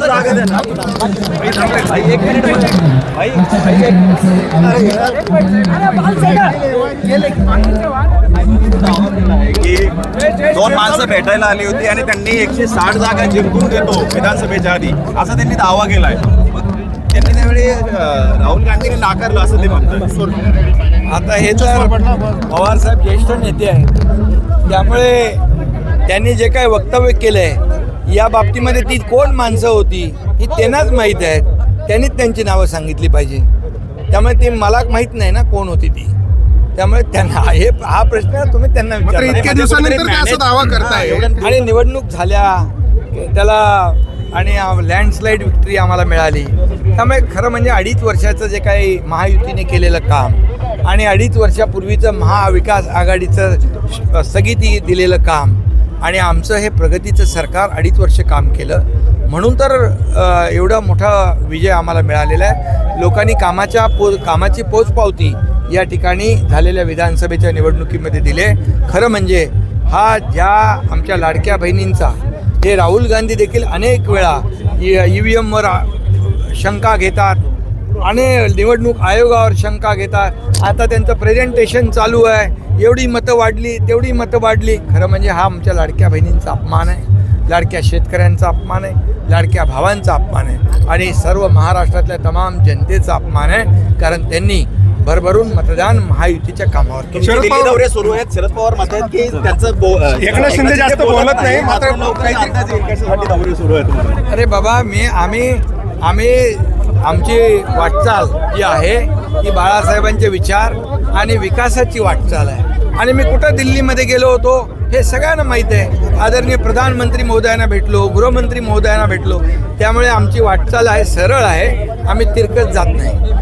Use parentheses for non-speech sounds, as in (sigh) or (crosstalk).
जागा द्या ना. एक मिनिट भाई. दोन माणसं भेटायला आली होती आणि त्यांनी एकशे साठ जागा जिंकून देतो विधानसभेच्या आधी असा त्यांनी दावा केलाय त्यांनी त्यावेळी राहुल गांधीने नाकारलं असं ते म्हणतात आता हे तर पवार साहेब ज्येष्ठ नेते आहेत त्यामुळे त्यांनी जे काय वक्तव्य केलंय आहे या बाबतीमध्ये ती कोण माणसं होती ही त्यांनाच माहीत आहेत त्यांनीच त्यांची नावं सांगितली पाहिजे. त्यामुळे ते मला माहीत नाही ना कोण होती ती. त्यामुळे त्यांना (laughs) हे हा प्रश्न तुम्ही त्यांना विचारा करताय? आणि निवडणूक झाल्या त्याला आणि लँडस्लाईड विक्ट्री आम्हाला मिळाली. त्यामुळे खरं म्हणजे अडीच वर्षाचं जे काही महायुतीने केलेलं काम आणि अडीच वर्षापूर्वीचं महाविकास आघाडीचं स्थगिती दिलेलं काम आणि आमचं हे प्रगतीचं सरकार अडीच वर्ष काम केलं. म्हणून तर एवढा मोठा विजय आम्हाला मिळालेला आहे. लोकांनी कामाच्या पो कामाची पोचपावती या ठिकाणी झालेल्या विधानसभेच्या निवडणुकीमध्ये दिले. खरं म्हणजे हा ज्या आमच्या लाडक्या बहिणींचा हे राहुल गांधी देखील अनेक वेळा ई व्ही एमवर शंका घेतात आणि निवडणूक आयोगावर शंका घेतात. आता त्यांचं प्रेझेंटेशन चालू आहे. एवढी मतं वाढली तेवढी मतं वाढली. खरं म्हणजे हा आमच्या लाडक्या बहिणींचा अपमान आहे. लाडक्या शेतकऱ्यांचा अपमान आहे. लाडक्या भावांचा अपमान आहे. आणि सर्व महाराष्ट्रातल्या तमाम जनतेचा अपमान आहे. कारण त्यांनी भरभरून मतदान महायुतीच्या कामावर दौरे सुरू आहेत. शरद पवार म्हणतात की त्यांचं एकनाथ शिंदे जास्त बोलत नाही, मात्र दौरे सुरू आहेत. अरे बाबा मी आम्ही आम्ही आमची वाटचाल जी आहे ती बाळासाहेबांचे विचार आणि विकासाची वाटचाल आहे. आणि मी कुठं दिल्लीमध्ये गेलो होतो हे सगळ्यांना माहीत आहे. आदरणीय प्रधानमंत्री महोदयांना भेटलो गृहमंत्री महोदयांना भेटलो. त्यामुळे आमची वाटचाल आहे सरळ आहे. आम्ही तिरकत जात नाही.